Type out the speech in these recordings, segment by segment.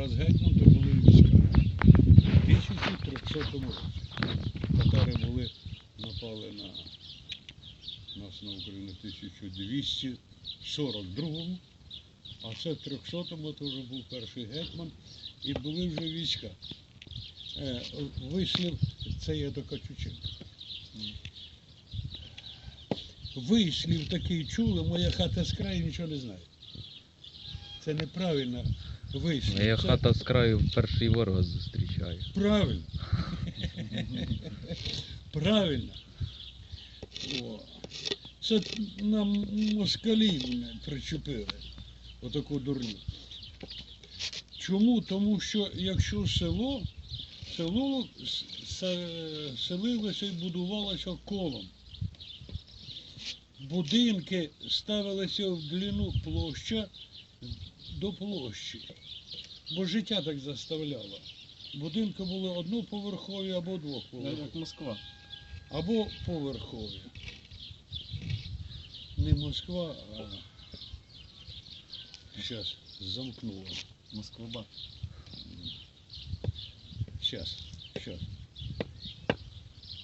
раз гетьман, то були війська. У 1300 році татари були, напали на нас на Україну в 1242-му, а це в 300-му то вже був перший гетьман, і були вже війська. Е, вислів, це є до Качученка. Вислів такий чули, моя хата з краю нічого не знає. Це неправильно Моя Це хата з краю перший ворог зустрічає. Правильно. Правильно. О. Це нам москалі причепили. Отаку дурню. Чому? Тому що якщо село, село селилося і будувалося колом. Будинки ставилися в длину площа до площі. Бо життя так заставляло. Будинки були одноповерхові або двохповерхові. Як Москва. Або поверхові. Не Москва, а зараз замкнуло. Москва. Зараз, зараз.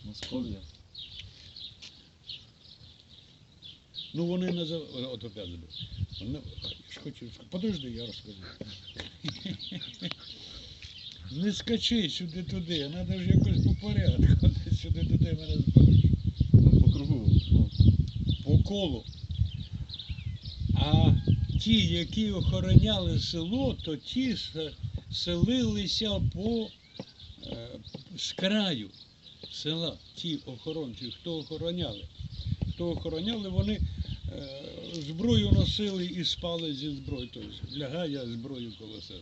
Московія. Ну вони називають. От опять сказати. Подожди, я розкажу. Не скачи сюди туди, треба ж якось по порядку. Сюди туди мене збереш. Ну, по кругу. Ну, по колу. А ті, які охороняли село, то ті се- селилися по е, з краю села. Ті охоронці, хто охороняли. Хто охороняли, вони зброю носили і спали зі зброєю. Тобто лягає зброю коло себе.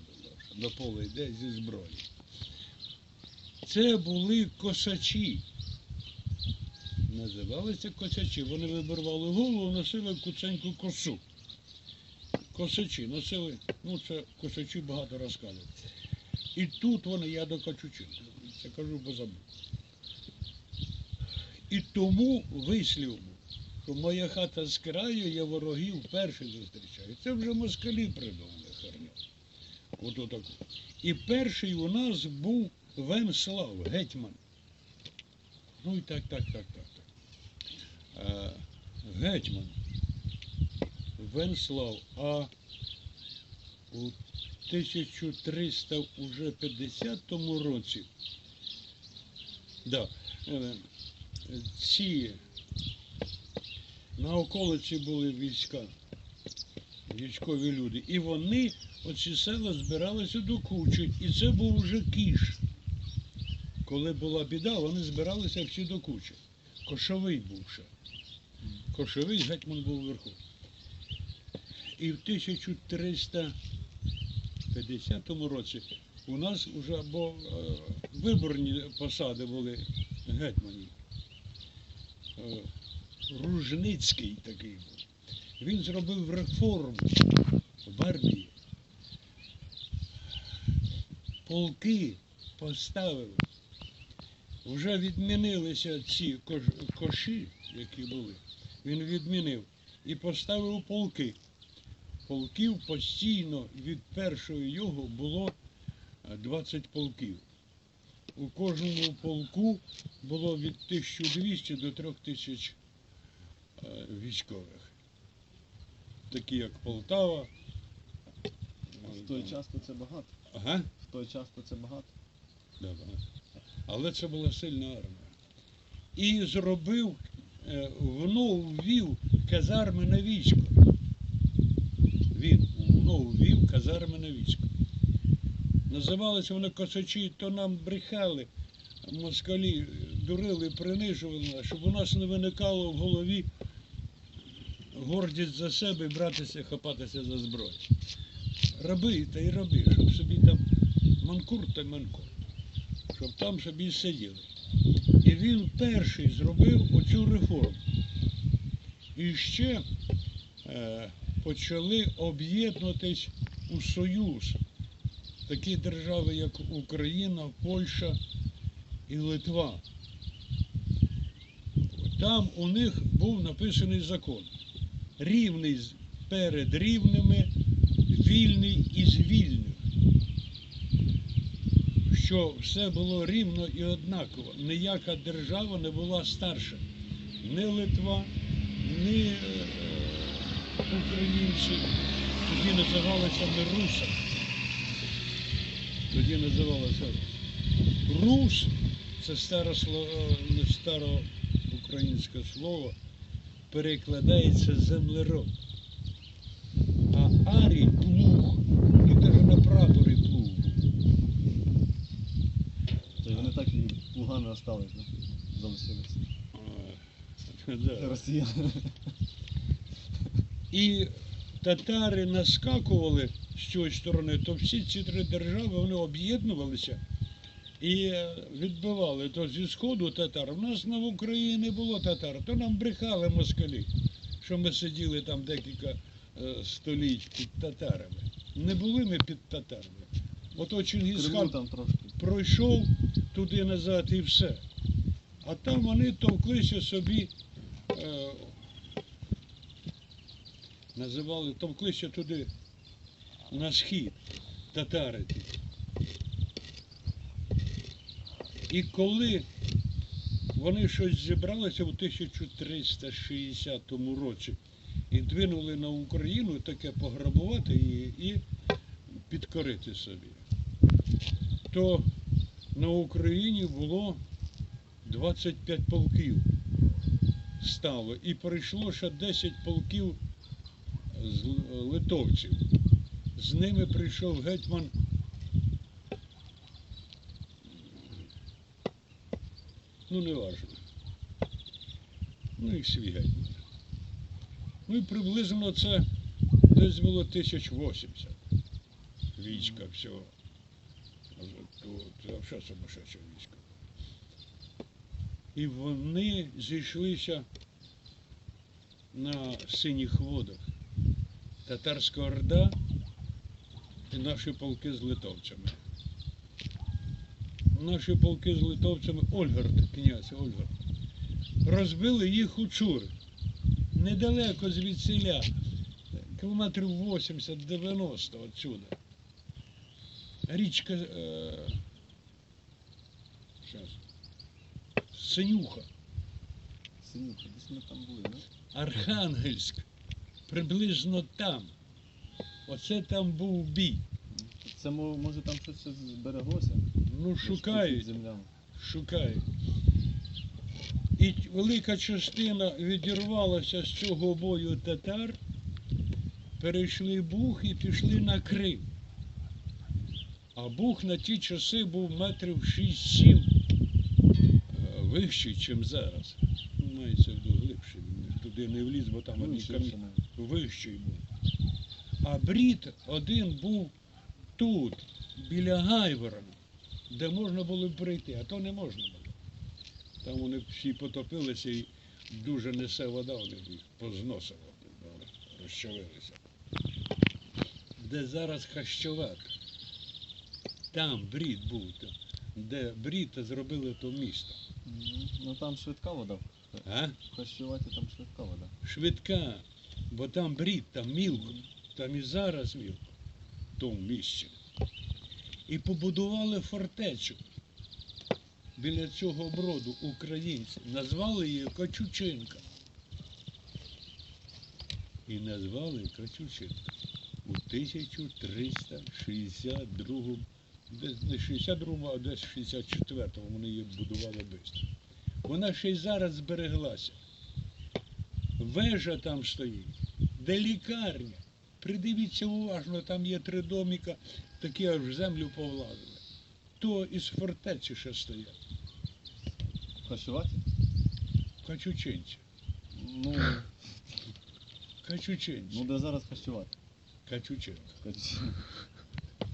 До поля йде зі зброєю. Це були косачі називалися косачі. Вони вибирали голову, носили куценьку косу. Косачі носили, ну це косачі багато розказують. І тут вони, я до Качучин, це кажу, бо забув. І тому вислів, моя хата з краю, я ворогів перший зустрічаю. Це вже москалі придумали херню. От отаку. І перший у нас був Венслав, гетьман. Ну і так, так, так, так, так. Е, гетьман Венслав, а у 1350 році да, е, ці на околиці були війська, військові люди, і вони, оці села, збиралися до кучі, і це був вже кіш. Коли була біда, вони збиралися всі до кучі. Кошовий був ще. Кошовий гетьман був вверху. І в 1350 році у нас вже бо, е, виборні посади були гетьманів. Е, Ружницький такий був. Він зробив реформу в армії. Полки поставив. Вже відмінилися ці коші, які були. Він відмінив і поставив полки. Полків постійно від першого його було е, 20 полків. У кожному полку було від 1200 до 3000 е, військових. Такі як Полтава. в той час то це багато. Ага. В той час то це багато. Да, багато. Але це була сильна армія. І зробив, е, воно ввів казарми на військо. Він воно ввів казарми на військо. Називалися вони косачі, то нам брехали, москалі дурили, принижували, щоб у нас не виникало в голові гордість за себе і братися, хапатися за зброю. Раби та й раби, щоб собі там манкур та манкур щоб там собі сиділи. І він перший зробив оцю реформу. І ще е, почали об'єднуватись у Союз. Такі держави, як Україна, Польща і Литва. Там у них був написаний закон. Рівний перед рівними, вільний із вільних. що все було рівно і однаково. Ніяка держава не була старша. Ні Литва, ні е, українці. Тоді називалися не Руса. Тоді називалося Рус. Це старе слово, не старе українське слово, перекладається землероб. А арій плуг. І навіть на прапорі плуг. То вони так і плугами остались, да? залишилися. А. Росіяни. І татари наскакували з цієї сторони, то всі ці три держави вони об'єднувалися і е, відбивали. То зі сходу татар. У нас на Україні не було татар, то нам брехали москалі, що ми сиділи там декілька е, століть під татарами. Не були ми під татарами. Ото Чингісхан там трошки. пройшов туди назад і все. А там вони товклися собі, е, називали, товклися туди на схід, татари. ті. І коли вони щось зібралися в 1360 році і двинули на Україну таке пограбувати її і підкорити собі то на Україні було 25 полків стало. І прийшло ще 10 полків з литовців. З ними прийшов гетьман. Ну, не важливо. Ну і свій гетьман. Ну і приблизно це десь було 1080 війська всього. Це взагалі сумасшедше військо. І вони зійшлися на синіх водах. Татарська орда і наші полки з литовцями. Наші полки з литовцями Ольгард, князь Ольгард, розбили їх у Чури. Недалеко звідсіля, кілометрів 80-90 отсюда річка е, щас, Синюха, Синюха, десь ми там були, да? Архангельськ, приблизно там. Оце там був бій. Це може там щось збереглося? Ну, шукають, шукають. І велика частина відірвалася з цього бою татар, перейшли Буг і пішли на Крим. А Буг на ті часи був метрів 6-7 е, вищий, ніж зараз. Мається в глибший. Він Туди не вліз, бо там Ну, одні камінь. вищий був. А брід один був тут, біля Гайворона, де можна було б прийти, а то не можна було. Там вони всі потопилися і дуже несе вода, вони їх позносило, вони розчавилися. Де зараз Хащоват. Там брід був, де брід зробили то місто. Ну там швидка вода. А? В Хащуваті там швидка вода. Швидка, бо там брід, там мілко. Там і зараз мілко, в тому місці. І побудували фортецю біля цього броду українці. Назвали її Качучинка. І назвали Качучинка у 1362 десь не 62-му, а десь 64-му вони її будували швидко. Вона ще й зараз збереглася. Вежа там стоїть, де лікарня. Придивіться уважно, там є три доміка, такі аж в землю повлазили. То із фортеці ще стоять, В Хащуваті? качучинці. Ну, Качучинці. ну де зараз Хащуват? Качучинка. Кач-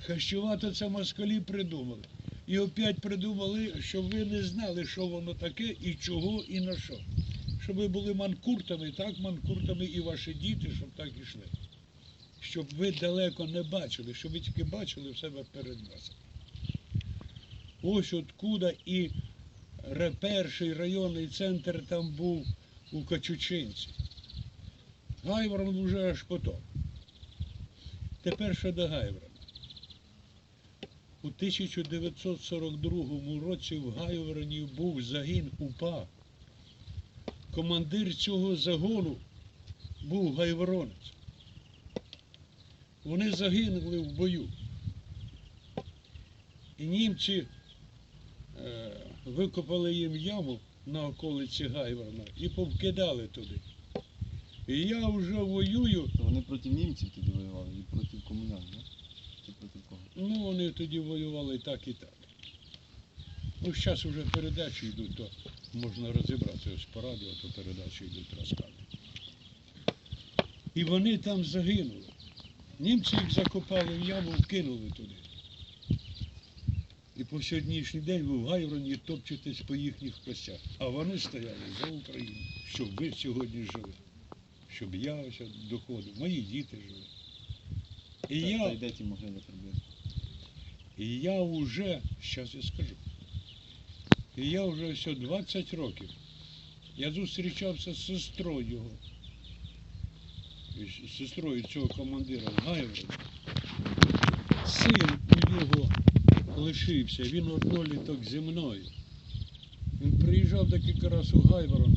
Хащувати це москалі придумали. І опять придумали, щоб ви не знали, що воно таке, і чого, і на що. Щоб ви були манкуртами, так манкуртами і ваші діти, щоб так ішли. Щоб ви далеко не бачили, щоб ви тільки бачили в себе перед носом. Ось откуда і перший районний центр там був у Качучинці. Гайворон вже аж потім. Тепер ще до Гайворона. у 1942 році в Гайвороні був загін УПА. Командир цього загону був гайворонець. Вони загинули в бою. І німці е, викопали їм яму на околиці Гайворона і повкидали туди. І я вже воюю, То вони проти німців тоді воювали і проти комунян, да? Чи проти кого? ну вони тоді воювали так і так. Ну, зараз вже передачі йдуть, то можна розібратися ось по радіо, то передачі йдуть розкази. І вони там загинули. Німці їх закопали в яму, вкинули туди. І по сьогоднішній день ви в Гайвроні топчетесь по їхніх костях. А вони стояли за Україну, щоб ви сьогодні жили, щоб я ось доходив, мої діти жили. І Та- я... Та й де ті могили приблизно? І я вже, зараз я скажу, і я вже все 20 років. Я зустрічався з сестрою його. З сестрою цього командира Гайвера. Син у нього лишився, він одноліток зі мною. Він приїжджав декілька разів у Гайворон.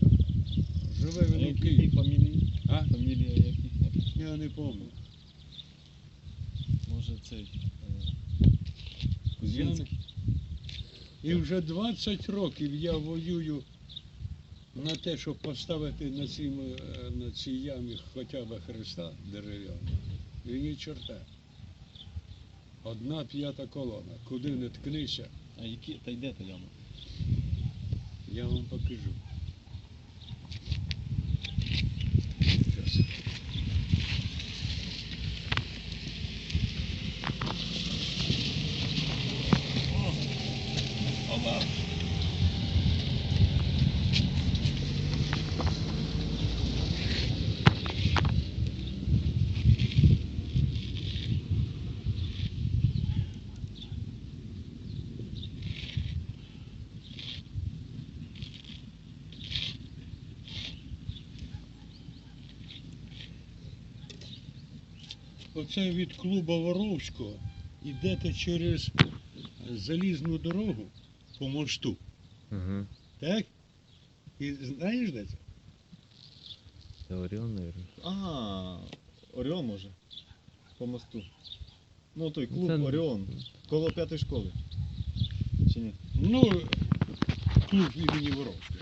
Живе він у Києві. фамілії? А? Фамілія яких? Я не пам'ятаю. Може цей. е, Кузьмінський? І вже 20 років я воюю на те, щоб поставити на, цім, е, на цій ямі хоча б Христа дерев'яного. І ні чорта. Одна п'ята колона. Куди не ткнися, А які? Та йде та яма? я вам покажу. Щас. Оце від клуба Воровського йдете через залізну дорогу по мосту. Угу. Так? І знаєш де це? Це Оріон, наверное. А, Оріон може. По мосту. Ну той клуб Це- Оріон. Коло п'ятої школи. Чи ні? Ну, клуб імені Воровського.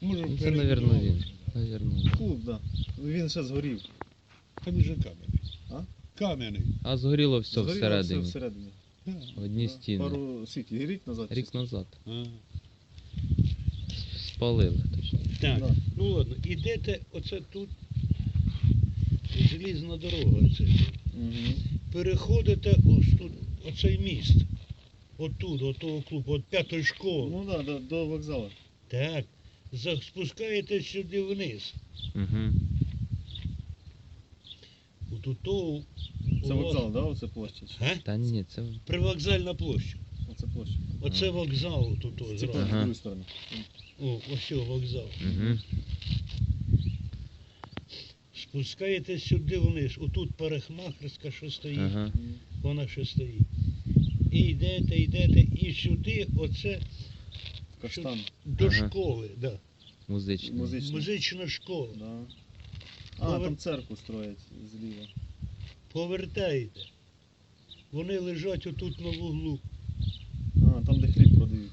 Може, Ну, Це, наверное, він. Наверно. Клуб, так. Да. Він ще згорів. Там же кам'яний. А? Кам'яний. А згоріло все Згоріло всередині. Все всередині. Да. Одні Да. стіни. Пару скільки, рік назад? чи Рік назад. А. Спалили точно. Так, Да. ну ладно, ідете оце тут. Залізна дорога. Це. Угу. Переходите ось тут, оцей міст. Отут, от того клубу, от п'ятої школи. Ну так, да, до, до вокзалу. Так. За- Спускаєтесь сюди вниз. Угу. У того. Це вокзал, да, оце площа? чи? А? Та ні, це Привокзальна площа. Оце площа. Оце Ага. вокзал тут Це ось теж зразу. з Ага. другої сторони. О, ось вокзал. угу. Спускаєтесь сюди вниз. Отут парикмахерська, що стоїть. Ага. Вона ще стоїть. І йдете, йдете, і сюди, оце Каштан. до Ага. школи, да. Музичний. Музичний. музична школа. Да. А, Повер- там церкву строять зліва. Повертаєте. Вони лежать отут на вуглу. А, там де хліб продають.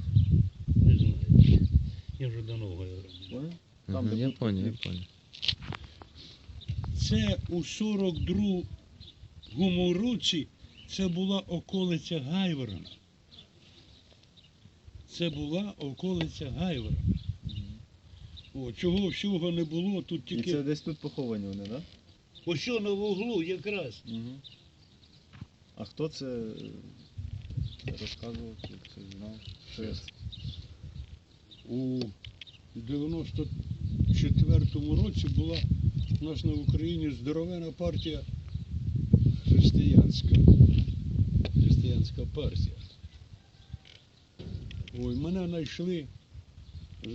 Не знаю. Я вже давно говорю. Понял? Там, Ага, де я понял, я понял. Це у 42-му році це була околиця Гайворона. Це була околиця Гайворона. О, чого всього не було, тут І тільки це десь тут поховані вони, так? ось що на вуглу якраз. Угу. А хто це е, розказував, чи це знав? Що це? У 94-му році була у нас на Україні здоровена партія християнська. Християнська партія. Ой, мене знайшли, е,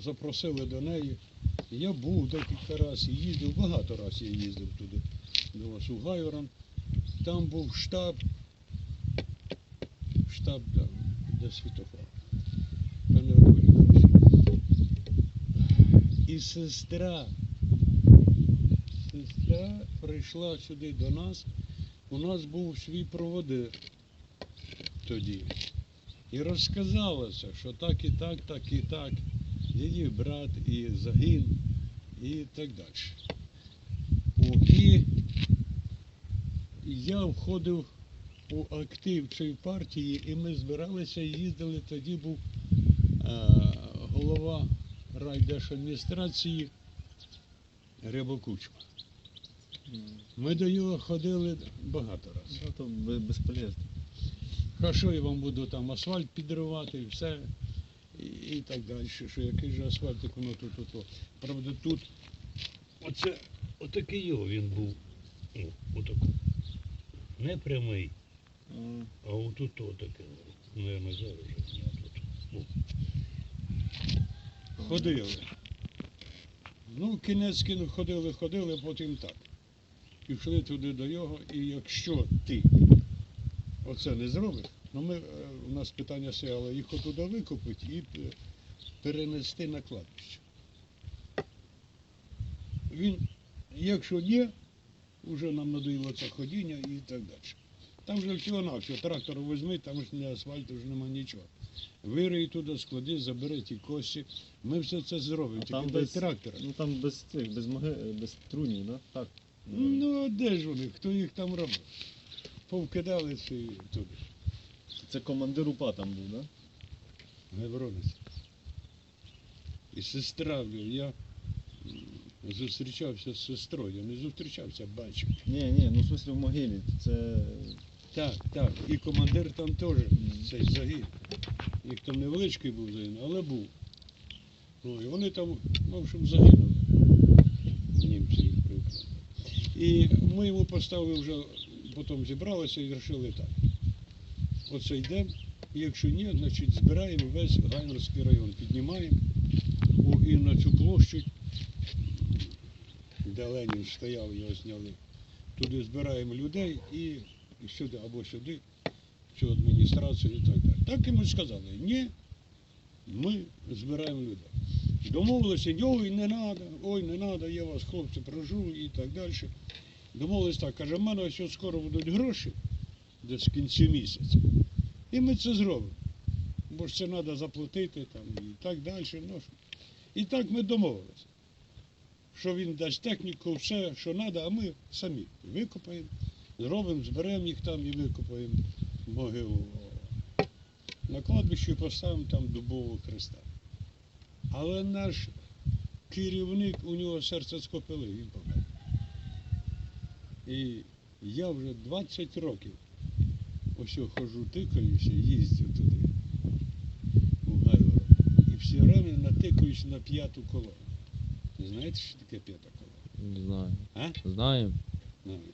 запросили до неї. Я був декілька разів, їздив, багато разів я їздив туди, до вас у Гайворон. Там був штаб. штаб там, де відволікайся. І сестра, сестра прийшла сюди до нас. У нас був свій проводир тоді. І розказала це, що так і так, так і так. Її брат і загин, і так далі. І я входив у актив цієї партії, і ми збиралися, їздили. Тоді був е, голова райдержадміністрації Рябокучма. М. Ми до нього ходили багато разів. Ну, то бе- безполезно. Хорошо, я вам буду там асфальт підривати і все. І, так далі. Що який же асфальтик воно тут, тут. Правда, тут оце отакий його він був. Ну, отаку. Не прямий, А, отут отаке. Наверно, зараз вже тут. Ходили. Ну, кінець кіно ходили, ходили, потім так. Пішли туди до його, і якщо ти оце не зробиш, ну ми, е, у нас питання стояло їх отуди викупити і е, перенести на кладбище. Він, якщо ні, вже нам надоїло це ходіння і так далі. Там же всього навсього трактор візьми, там ж не асфальту ж нема нічого. Вирий туди, склади, забери ті кості. Ми все це зробимо, тільки там без- трактора. Ну там без цих, без моги, без трунів, да? Так. Ну, а де ж вони? Хто їх там робив? Повкидали туди. Це командир УПА там був, да? Гевронець. І сестра, блін, я зустрічався з сестрою, я не зустрічався, бачив. Ні, ні, ну в смысле в могилі. Це. Так, так. І командир там теж цей загін. Їх там невеличкий був загін, але був. Ну, і вони там, в общем, загинули. Німці їх прикрили. І ми йому поставили вже, потім зібралися і вирішили так. Оце йдемо, якщо ні, значить збираємо весь Гайнерський район, піднімаємо і на цю площу, де Ленін стояв, його зняли. Туди збираємо людей і і сюди або сюди, цю адміністрацію і так далі. Так йому сказали, ні, ми збираємо людей. Домовилися, ой, не треба, ой, не треба, я вас, хлопці, прожу і так далі. Домовились так, каже, в мене ось скоро будуть гроші, десь в кінці місяця. І ми це зробимо. Бо ж це треба заплатити там і так далі. Ну, і так ми домовилися. Що він дасть техніку, все, що треба, а ми самі викопаємо, зробимо, зберемо їх там і викопаємо могилу. На кладбищі поставимо там дубового хреста. Але наш керівник, у нього серце скопили, він помер. І я вже 20 років ось я хожу, тикаюся, їздю туди, у Гайворо. І все время натикаюсь на п'яту колону. Знаєте, що таке п'ята колона? Не знаю. А? Знаємо. Знаєте.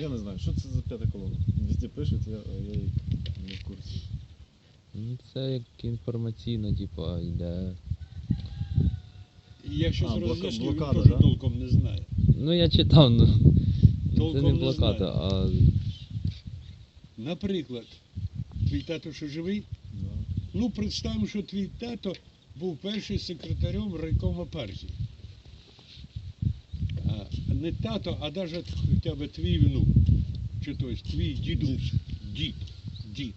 Я не знаю, що це за п'ята колона. Везде пишуть, я, я не в курсі. Ну, це як інформаційна, типа, йде. І Я щось А, блока- роз'яснюю, він блокада, теж да? толком не знає. Ну я читав, ну. Це не не блокада, а Наприклад, твій тато що живий? Да. Ну, представимо, що твій тато був перший секретарем райкома партії. А, не тато, а навіть хоча б твій внук. Чи тобто твій дідусь, дід, дід.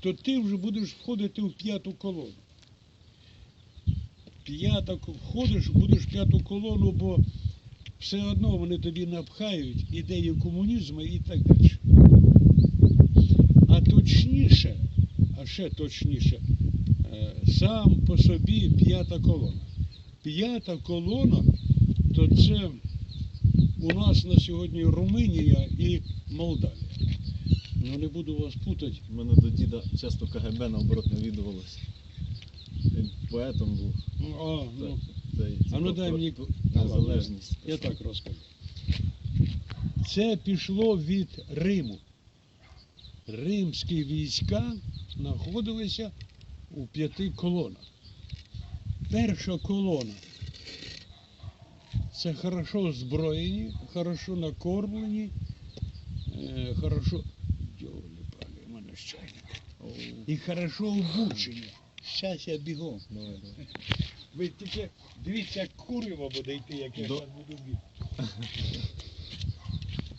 То ти вже будеш входити в п'яту колону. П'ята входиш, будеш в п'яту колону, бо все одно вони тобі напхають ідею комунізму і так далі. А точніше, а ще точніше, е, сам по собі п'ята колона. П'ята колона то це у нас на сьогодні Румунія і Молдавія. Ну не буду вас путати. У мене до діда часто КГБ наоборот навідувалося. Він поетом був. Ну, А, ну, Цей, А ну дай мені- Ну, Незалежність. я так розкажу. Це пішло від Риму. Римські війська знаходилися у п'яти колонах. Перша колона це хорошо озброєні, хорошо накормлені, е, хорошо. У мене. І хорошо обучені. Щас я бігом. Ви тільки дивіться, як куриво буде йти, як я зараз буду бігти.